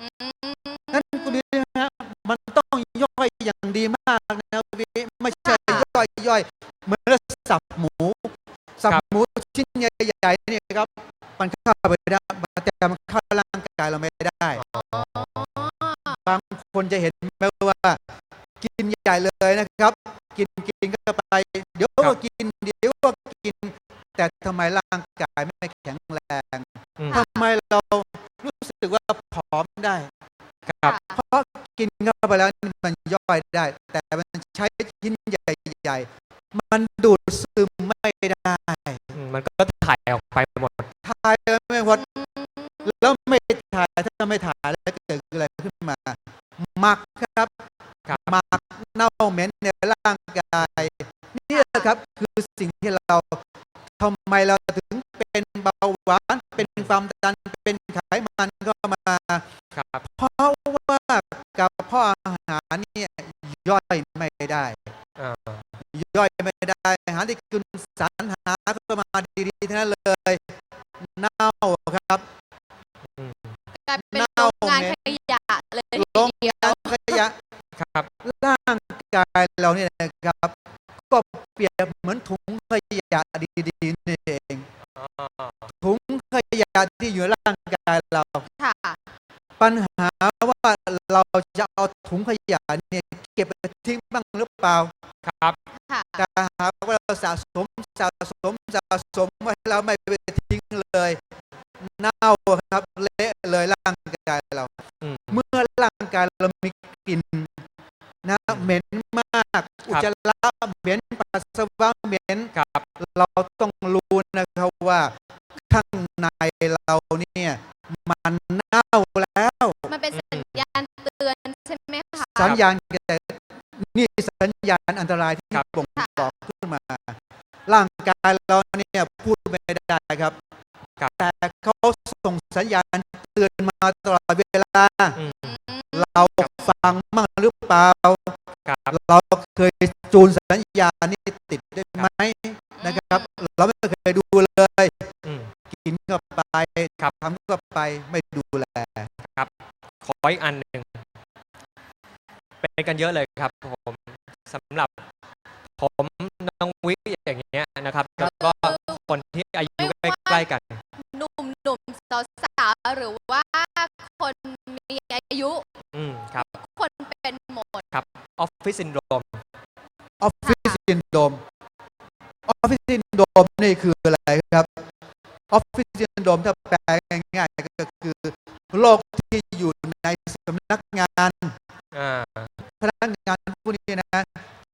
อืมนั้นคุณดูนะฮะมันต้องย่อยอย่างดีมากนะพี่ไม่ใช่ย่อยย่อยเหมือนเราสับหมูสับครับหมูชิ้นใหญ่ๆเนี่ยครับมันเข้าไปได้แต่มันเข้าร่างกายเราไม่ได้บางคนจะเห็นไหมว่า กินใหญ่เลยนะครับ กินกินก็ไป เดี๋ยวครัก็บกินเดี๋ยวก็กิน แต่ทำไมร่างกายไม่แข็งแรงอืมทำไมเรา รู้สึกว่าผอมได้ครับเพราะกินเข้าไปแล้วนี่มันย่อยได้ แต่มันใช้ชิ้นใหญ่ๆมันดูดซึมไม่ได้อืมมันก็ถ่ายออกไปหมดถ่ายไม่หมดแล้วไม่ถ่ายถ้าไม่ถ่ายแล้วเกิดอะไรขึ้นมาหมักครับครับหมักเน่าเหม็นในร่างกายนี่แหละครับคือสิ่งที่เราทำไมเราถึงเป็นเบาหวานเป็นความดันเป็นไขมันก็มา ครับ เพราะว่า กับพ่ออาหารเนี่ยย่อยไม่ได้อ่าย่อยไม่ได้อาหารที่คุณสรรหาเข้ามาดีๆทั้งนั้นเลยเน่าครับอืมกลายเป็นเน่าโรงงานเหม็ขนยะเลยโรงทีเดียงาวนขยะครับร่างกายเราเนี่ยนะครับ ก็เปรียบเหมือนถุงขยะดีๆนี่เองอ๋อถุงขยะที่อยู่ในร่างกายเราค่ะปัญหาว่า เราจะเอาถุงขยะเนี่ยเก็บไปทิ้งบ้างหรือเปล่าครับค่ะถ้าหากว่าเราสะสมสะสมสะสมไว้เราไม่ไปทิ้งเลยเน่าครับเละเลยร่างกายเราอืมเมื่อร่างกายเรามีกลิ่นนะเหม็นมากอุจจาระเหม็นปัสสาวะเหม็นครับเราต้องรู้นะครับว่าข้างในเราเนี่ยมันเน่าแล้ว มันเป็นสัญญาณเตือนใช่ไหมคะ สัญญาณแก่นี่สัญญาณอันตรายที่ครับบ่งค่ะบอกขึ้นมา ร่างกายเราเนี่ยพูดไม่ได้ครับครับแต่เขาส่งสัญญาณเตือนมาตลอดเวลาอืมอืมเราฟังมั่งหรือเปล่าครับเราเคยจูนสัญญาณนี้ติดได้ไหมนะครับ เราไม่เคยดูเลยอืมกินเข้าไปครับทำเข้าไปไม่ดูแลขออีกอันหนึ่ง เป็นกันเยอะเลยครับผมสำหรับผมน้องวิอย่างเงี้ยนะครับ แล้วก็คนที่อายุใกล้ๆกันหนุ่มหนุ่มสาวสาวๆหรือว่าคนมีอายุ อืมครับคนเป็นหมดออฟฟิศซินโดรมออฟฟิศซินโดรมออฟฟิศซินโดรมนี่คืออะไรครับออฟฟิศซินโดรมถ้าแปลง่ายๆก็คือโรคที่อยู่ วกนี้นะ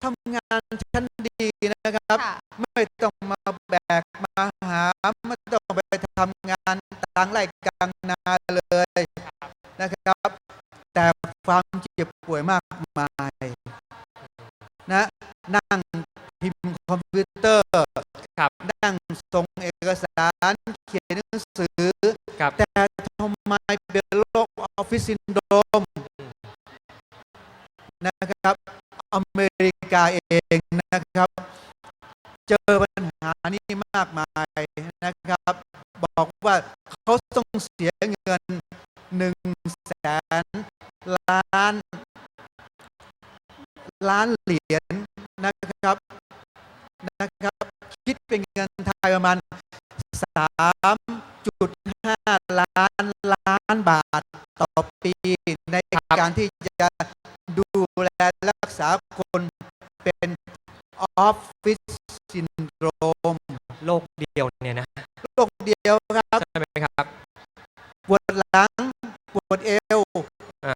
ทำงานชั้นดีนะครับค่ะไม่ต้องมาแบกมาหา ไม่ต้องไปทำงานต่างไร่กลางนาเลยนะครับ แต่ความเจ็บป่วยมากมายนะนั่งพิมพ์คอมพิวเตอร์ครับนั่งส่งเอกสารเขียนหนังสือครับแต่ทำไมเป็นโรคออฟฟิศซินโดรม อเมริกาเองนะครับ เจอปัญหานี้มากมายนะครับ บอกว่าเขาต้องเสียเงินหนึ่งแสนล้าน ล้านเหรียญนะครับนะครับ คิดเป็นเงินไทยประมาณสามจุดห้าล้านล้านบาทต่อปีในการที่จะ ดูแลรักษาคนเป็นออฟฟิศซินโดรมโรคเดียวเนี่ยนะโรคเดียวครับใช่ไหมครับปวดหลังปวดเอวอ่า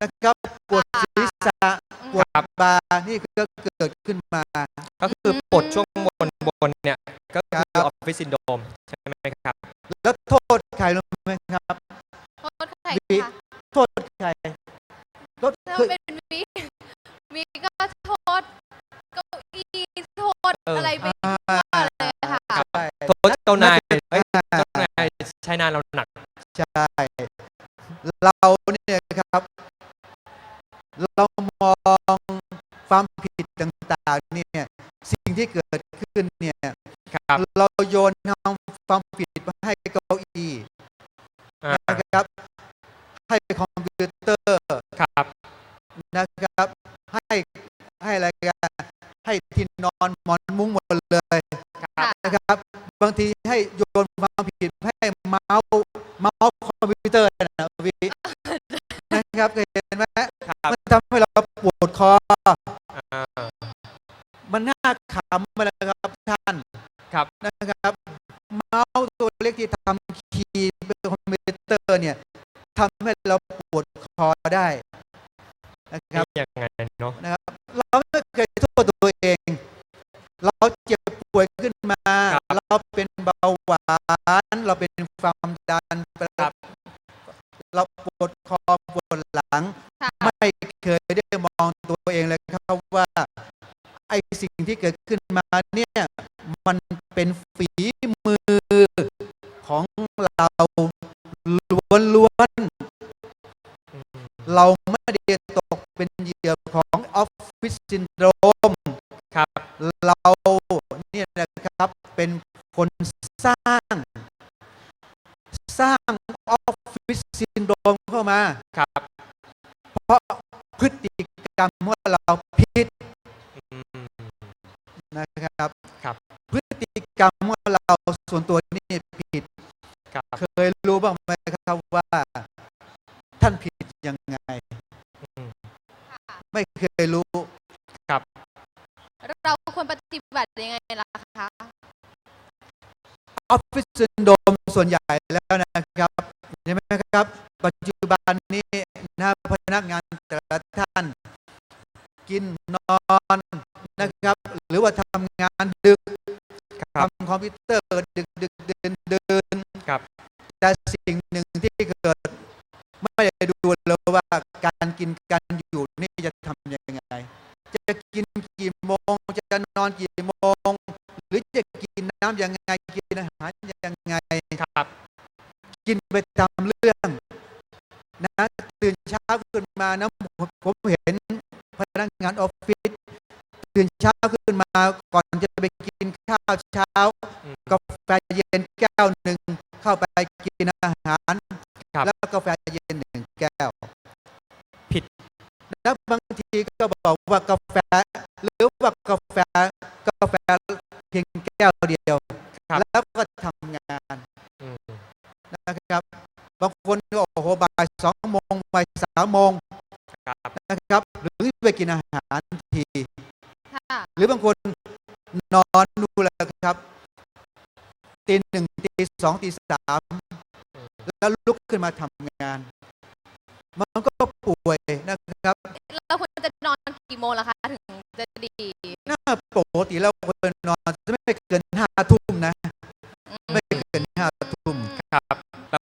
นะครับปวดศีรษะปวดครับบ่านี่ก็เกิดขึ้นมา ก็คือปวดช่วงบนบนเนี่ยก็คือครัอบอฟฟิศซินโดรมใช่ไหมครับ แล้วโทษใครรู้ไหมครับโทษใครวิคะ ทษเจ้านายเจ้านายใช้นานเราหนัก ใช่ เราเนี่ยครับ เรามองความผิดต่างๆเนี่ยสิ่งที่เกิดขึ้นเนี่ยเราโยนความผิดมาให้เก้าอี้นะครับ ให้คอมพิวเตอร์ครับนะครับ ให้ให้อะไรกันให้ที่นอนหมอนมุ้งหมดเลยนะครับ บางทีให้โยนความผิดให้เมาส์เมาส์คอมพิวเตอร์นะวีนะครับเคยเห็นไหมครับมันทำให้เราปวดคออ่ามันน่าขำไปเลยครับท่านครับนะครับเมาส์ตัวเล็กที่ทำคีย์เป็นคอมพิวเตอร์เนี่ยทำให้เราปวดคอได้นะครับนี่ยังไงเนาะนะครับ เราไม่เคยโทษตัวเอง เราเจ็บป่วยขึ้นมาเราเป็นเบาหวานเราเป็นความดันครับเราปวดคอปวดหลังค่ะไม่เคยได้มองตัวเองเลยครับว่าไอสิ่งที่เกิดขึ้นมาเนี่ยมันเป็นฝีมือของเราล้วนอืมๆเราไม่ได้ตกเป็นเหยื่อของออฟฟิศซินโดรมครับ เราเนี่ยนะครับเป็น คนสร้าง สร้างออฟฟิศซินโดรมเข้ามา ครับ เพราะพฤติกรรมของเราผิด อืม นะครับ ครับ พฤติกรรมของเราส่วนตัวนี่ผิด ครับ เคยรู้บ้างไหมครับว่า ท่านผิดยังไง อืม ค่ะ ไม่เคยรู้ ครับ เราควรปฏิบัติยังไงล่ะคะ ออฟฟิศซินโดรมส่วนใหญ่แล้วนะครับใช่ไหมครับ ปัจจุบันนี้นะพนักงานแต่ละท่าน กินนอนนะครับ หรือว่าทำงานดึกครับทำคอมพิวเตอร์ดึกดึกเดินเดินครับแต่สิ่งหนึ่งที่เกิด ไม่ได้ดูเลยว่าการกินการอยู่นี่จะทำยังไง จะกินกี่โมง จะนอนกี่โมง หรือจะ กินน้ำยังไง กินอาหารยังไงครับ กินไปตามเรื่อง นะตื่นเช้าขึ้นมานะผมผมเห็นพนักงานออฟฟิศตื่นเช้าขึ้นมาก่อนจะไปกินข้าวเช้าอืมกาแฟเย็นแก้วหนึ่งเข้าไปกินอาหารครับ แล้วกาแฟเย็นหนึ่งแก้ว ผิด แล้วบางทีก็บอกว่ากาแฟ หรือว่ากาแฟกาแฟ เพียงแก้วเดียวครับแล้วก็ทำงานอืมนะครับบางคนก็โอ้โหบ่ายสองโมงบ่ายสามโมงครับนะครับ หรือไปกินอาหารทีค่ะหรือบางคนนอนดูแลครับตีหนึ่งตีสองตีสามแล้วลุกขึ้นมาทำงาน มันก็ป่วยนะครับเราควรจะนอนกี่โมงล่ะคะ ถึงจะดีหน้าปก ติแล้วคนนอนจะไม่เกินห้าทุ่มนะอืมไม่เกินห้าทุ่มครับ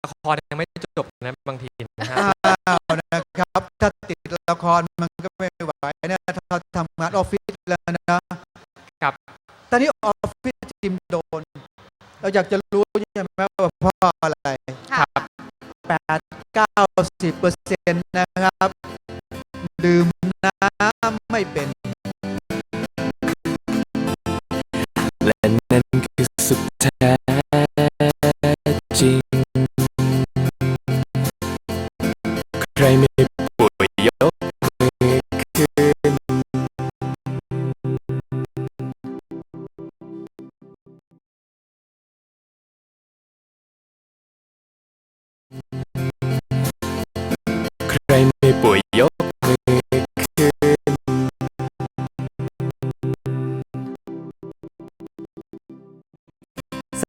ละครยังไม่จบนะบางทีนะฮะอ้าวนะครับ ถ้าติดละครมันก็ไม่ไหวนะถ้าทำงานออฟฟิศแล้วนะครับตอนนี้ออฟฟิศจิมโดน เราอยากจะรู้ใช่ไหมว่าเพราะอะไรค่ะแปดเก้าสิบเปอร์เซ็นต์นะครับ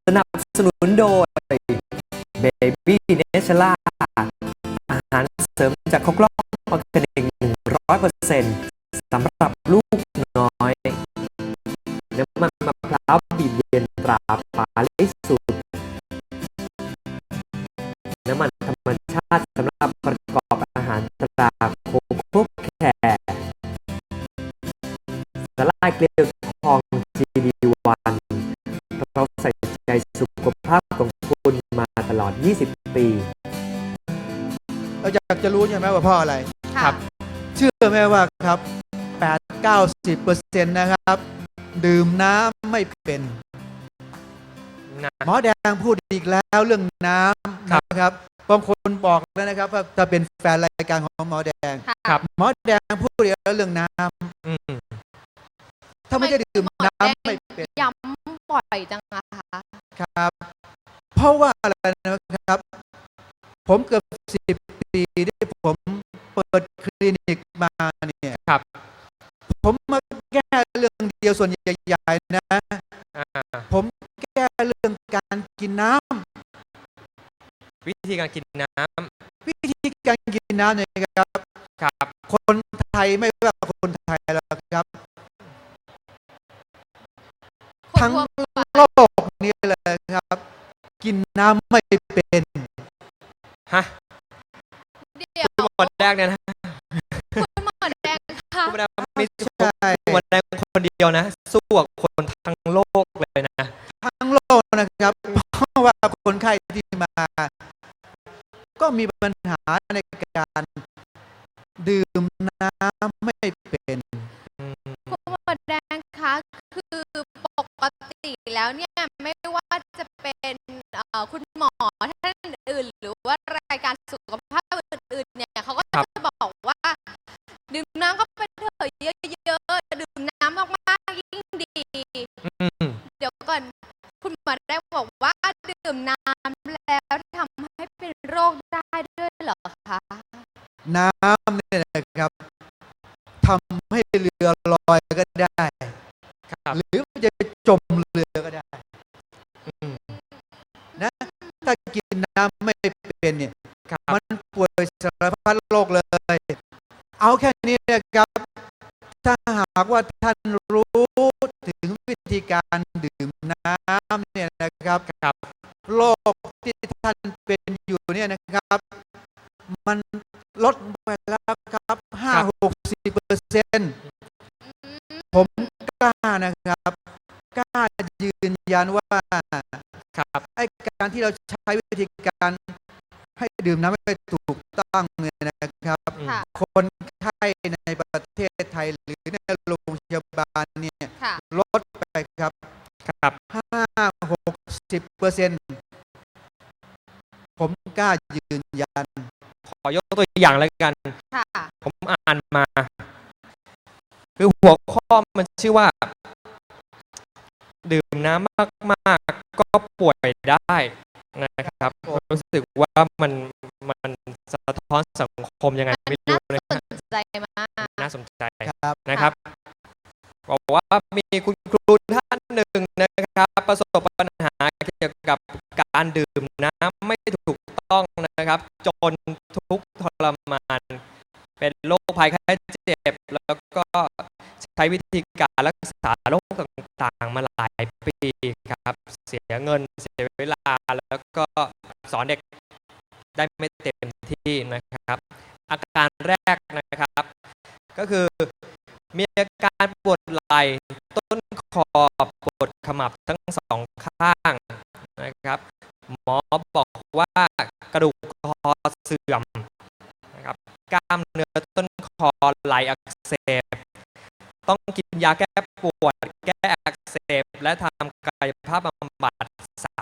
สนับสนุนโดย Baby n a t u r a อาหารเสริมจากครกล่องออร์แกนิก100%สำหรับลูกน้อยน้ำมันมะพร้าวบีบเย็นตราปาลิสูตรน้ำมันธรรมชาติสำหรับประกอบอาหารตรา จะรู้ใช่ไหมว่าเพราะอะไรค่ะครับ เชื่อไหมว่าครับแปดเก้าสิบเปอร์เซ็นต์นะครับ ดื่มน้ำไม่เป็น นะ หมอแดงพูดอีกแล้วเรื่องน้ำครับ นะครับบางคนบอกแล้วนะครับว่าถ้าเป็นแฟนรายการของหมอแดง ค่ะ ครับ หมอแดงพูดอีกแล้วเรื่องน้ำอืมถ้าาไม่ได้ดื่มทำไคุณหอน้ำแดงไม่เป็นย้ำบ่อยจังอะคะ ครับ เพราะว่าอะไรนะครับ ผมเกือบสิบปีที่ผมเปิดค ลินิกมาเนี่ยครับ ผมมาแก้เรื่องเดียวส่วนใหญ่ๆนะอ่าผมแก้เรื่องการกินน้ำวิธีการกินน้ำวิธีการกินน้ำเนี่ยครับครับ คนไทยไม่ว่าคนไทยแล้วครับคนทั้งทั่วไปโลกนี้เลยครับ กินน้ำไม่เป็นฮะเดี๋ยวคุณหมอแดงเนี่ยนะ คนเดียวนะ สู้กับคนทั้งโลกเลยนะ ทั้งโลกนะครับ เพราะว่าคนไข้ที่มา ก็มีปัญหาในการดื่มน้ำไม่เป็น อืม คุณหมอแดงคะคือปกติแล้วเนี่ยไม่ว่าจะเป็นเอ่อคุณหมอท่านอื่นหรือว่ารายการสุขภาพอื่นๆเนี่ยเขาก็จะบอกว่า ดื่มน้ำก็เป็นเถอะเยอะๆดื่มน้ำมากๆยิ่งดี อืม เดี๋ยวก่อนคุณหมอได้บอกว่าดื่มน้ำแล้วทำให้เป็นโรคได้ด้วยเหรอคะ น้ำเนี่ยนะครับทำให้เรือลอยก็ได้ครับหรือจะจมเรือก็ได้อืมนะถ้ากินน้ำไม่เป็นเนี่ยครับมันป่วยสารพัดโรคเลย เอาแค่นี้นะครับ ถ้าหากว่าท่านรู้ถึงวิธีการดื่มน้ำเนี่ยนะครับครับโรคที่ท่านเป็นอยู่เนี่ยนะครับ มัน ลดไปแล้วครับห้าหกสิบเปอร์เซ็นต์ผมกล้านะครับกล้ายืนยันว่าครับไอ้การที่เราใช้วิธีการให้ดื่มน้ำไม่ถูกต้องเนี่ยนะครับอืมค่ะคนไข้ในประเทศไทยหรือในโรงพยาบาลเนี่ยค่ะลดไปครับครับห้าหกสิบเปอร์เซ็นต์ผมกล้ายืนยันข อยกตัวอย่างแล้วกันค่ะผมอ่านมา คือหัวข้อมันชื่อว่า ดื่มน้ำมากๆ ก็ป่วยได้นะครับ รู้สึกว่ามันมันสะท้อนสังคมยังไงไม่รู้นะน่าฮะสนใจมาก น่าสนใจครับนะครับบอกว่ามีคุณครูท่านหนึ่งนะครับ ประสบปัญหาเกี่ยวกับการดื่มน้ำไม่ถูกต้องนะครับ จนทุกทรมาน เป็นโรคภัยไข้เจ็บ แล้วก็ใช้วิธีการรักษาโรคต่างๆ มาหลายปีครับ เสียเงินเสียเวลาแล้วก็สอนเด็กได้ไม่เต็มที่นะครับ อาการแรกนะครับ ก็คือมีอาการปวดไหล่ต้นคอปวดขมับทั้งสองข้างนะครับ หมอบอกว่า กระดูกคอเสื่อมนะครับกล้ามเนื้อต้นคอไหลอักเสบ ต้องกินยาแก้ปวด แก้อักเสบ และทำกายภาพบำบัด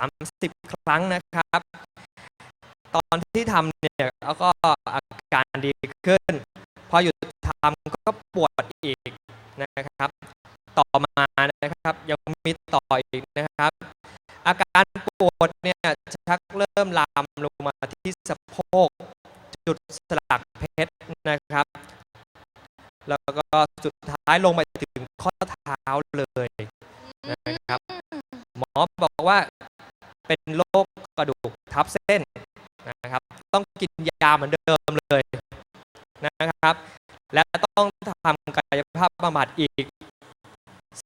30 ครั้งนะครับ ตอนที่ทำเนี่ยแล้วก็อาการดีขึ้น พอหยุดทำก็ปวดอีกนะครับ ต่อมานะครับ ยังมีต่ออีกนะครับ อาการปวดเนี่ยชักเริ่มลาม มาที่สะโพก จุดสลักเพชรนะครับ แล้วก็สุดท้ายลงไปถึงข้อเท้าเลยๆนะครับ หมอบอกว่าเป็นโรคกระดูกทับเส้นนะครับ ต้องกินยาเหมือนเดิมเลยนะครับ และต้องทำกายภาพบำบัดอีก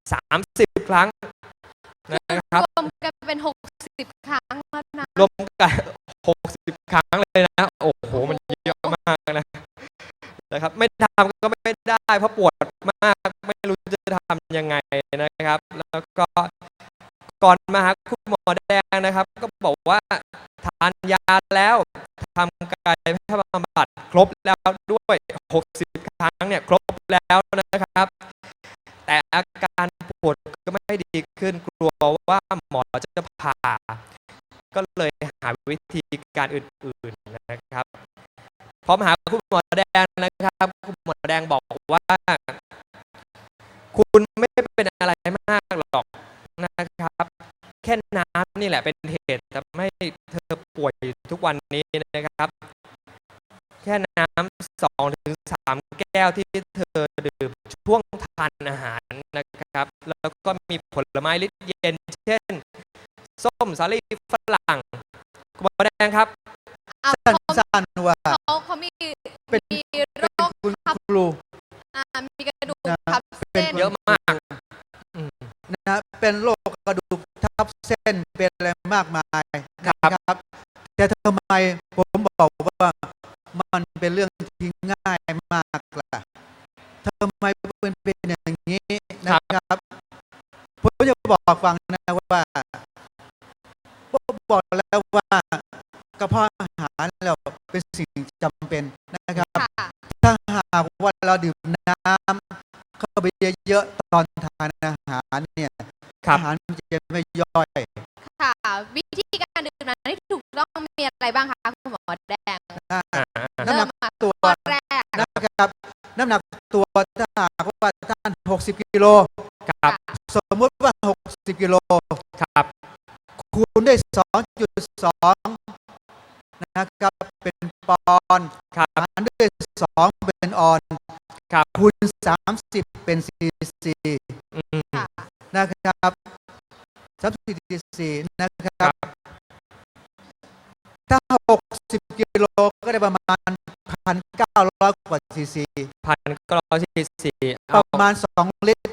30 ครั้งนะครับรวมกันเป็น 60 ครั้งแล้วนะรวมกัน 60 ครั้งเลยนะ โอ้โห มันเยอะมากนะ นะครับ ไม่ทำก็ไม่ได้ เพราะปวดมาก ไม่รู้จะทำยังไงนะครับ แล้วก็ก่อนมาหาคุณหมอแดงนะครับ ก็บอกว่าทานยาแล้วทำกายภาพบำบัดครบแล้วด้วย 60 ครั้งเนี่ยครบแล้วนะครับ แต่อาการปวดก็ไม่ดีขึ้นกลัวว่าหมอจะผ่า ก็เลยหาวิธีการอื่นๆนะครับ พร้อมหาคุณหมอแดงนะครับ คุณหมอแดงบอกว่า คุณไม่เป็นอะไรมากหรอกนะครับ แค่น้ำนี่แหละเป็นเหตุทำให้เธอป่วยทุกวันนี้นะครับ แค่น้ำสองถึงสามแก้วที่เธอดื่มช่วงทานอาหารนะครับ แล้วก็มีผลไม้ลิตรเย็น เช่น ส้มสาลี่ฝรั่งคุณหมอแดงครับ เอาสั้นเขาสั้นๆว่า เขาเขามีเป็นมีโรเป็นคคุณทับครู อ่ามีกระดูกนะ ทับเป็นเส้น เยอะมากอืม นะเป็นโรคกระดูกทับเส้นเป็นอะไรมากมายครับนะครับ แต่ทำไมผมบอกว่ามัน เป็นเรื่องที่ง่ายมากล่ะทำไมเป็นเป็นอย่างนี้นะครับผมจะบอกฟังนะว่าผมบอกแล้วว่ากระเพาะอาหารเราเป็นสิ่งจำเป็นนะครับค่ะถ้าหากว่าเราดื่มน้ำเข้าไปเยอะๆตอนทานอาหารเนี่ยครับอาหารมันจะไม่ย่อย ค่ะ วิธีการดื่มน้ำที่ถูกต้องมีอะไรบ้างคะคุณหมอแดง อ่า อ่า น้ำหนัก เริ่มมา ตัว ข้อแรก นะครับ น้ำหนักตัวถ้าหากว่าท่าน 60 กิโลครับสมมติว่า 60 กิโลครับคูณด้วย 2.2 นะครับ เป็นปอนด์ครับหารด้วย 2 เป็นออนด์ครับคูณ 30 เป็นซีซีอืมค่ะนะครับสามสิบสี่นะคครัรับบถ้าหกสิบ กิโลก็ได้ประมาณพันเก้าร้อยกว่าซีซีพันเก้าร้อยสี่สี่ปเอาระมาณสองลิตร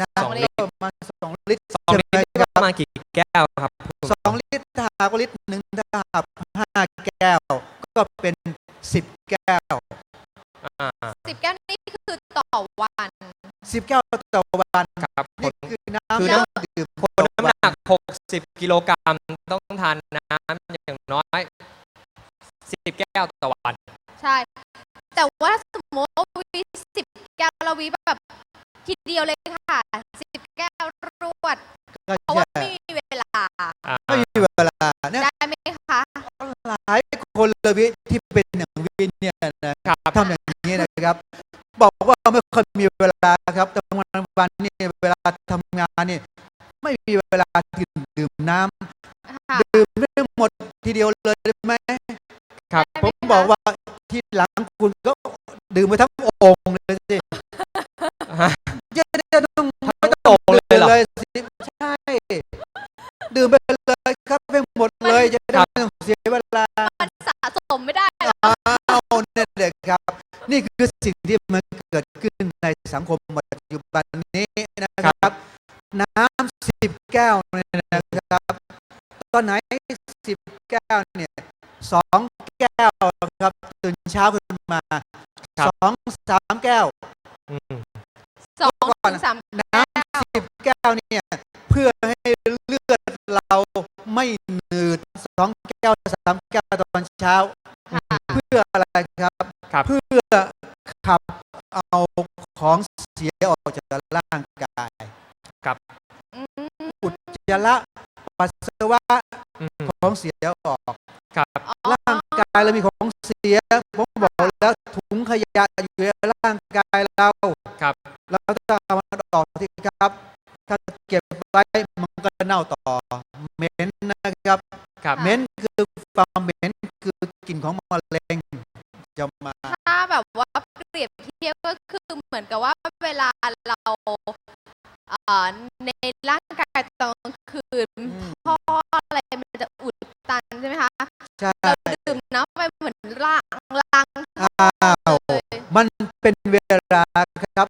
นะสองลิตรประมาณสองลิตรสองลิตรใช่ไหมปครัระบมาณกี่แก้วครับคุณหมสองลิตรถ้าหากว่าลิตรหนึ่งถ้าหากห้าแก้ว ก็เป็นสิบแก้วอ่าสิบแก้วนี่คือต่อวันสิบแก้วต่อวันครับผนี่ลคือน้ำคือที่น้ำเราดื่มคนต่อน้ำวัหนักหกสิบกิโลกรัมต้องทานน้ำอย่างน้อย สิบแก้วต่อวัน ใช่ แต่ว่าสมมติว่าวีสิบแก้วเราวีแบบทีเดียวเลยค่ะสิบแก้วรวด ก็เพราะว่าใช่ไม่มีเวลา อ่าไม่มีเวลาเนี่ยได้ไหมคะ หลายคนเลยวิที่เป็นอย่างวินเนี่ยนะครับทำอย่างนี้นะครับ บอกว่าไม่ค่อยมีเวลาครับแต่วันวันๆนี่เวลาทำงานนี่ไม่มีเวลาดื่มดื่มน้ำค่ะ ดื่มไม่หมดทีเดียวเลยได้ไหม ครับ ได้ไหผมมบอกว่าทีหลังคุณก็ดื่มไปทั้งโองค์เลยสิฮะจะได้ต้องทั้งโต่งเลยเหรอเลยสิใช่ ดื่มไปเลยครับให้หมดเลยจะได้ไม่ต้องเสียเวลา มันสะสมไม่ได้หรอ อ้าวเนี่ยเด็กครับ นี่คือสิ่งที่มันเกิดขึ้นในสังคมปัจจุบันนี้นะครับ น้ำสิบแก้วเนี่ยนะครับ ตอนไหนสิบแก้วเนี่ยสอง แก้วครับตื่นเช้าขึ้นมาครับสองสามแก้วอืมสองก่อนถึงสามน้ำสิบแก้วเนี่ยเพื่อให้เลือดเราไม่หนืดสองแก้วสามแก้วตอนเช้าค่ะเพื่ออะไรครับครับ เพื่อขับเอาของเสียออกจากร่างกายอืมอุจจาระปัสสาวะอืมของเสียออกครับอ๋อร่างกายเรามีของเสียผมบอกแล้วถุงขยะอยู่ในร่างกายเราครับเราต้องเอามันออกที่ครับ ถ้าเก็บไว้มันก็เน่าต่อเหม็นนะครับครับเหม็นคือความเหม็นคือกลิ่นของมะเร็งจะมาถ้าแบบว่าเปรียบเทียบก็คือเหมือนกับว่าเวลาเราเอ่อในร่างกายตอนกลางคืนอืมท่ออะไรมันจะอุดตันใช่ไหมคะใช่ มันเป็นเวลาครับ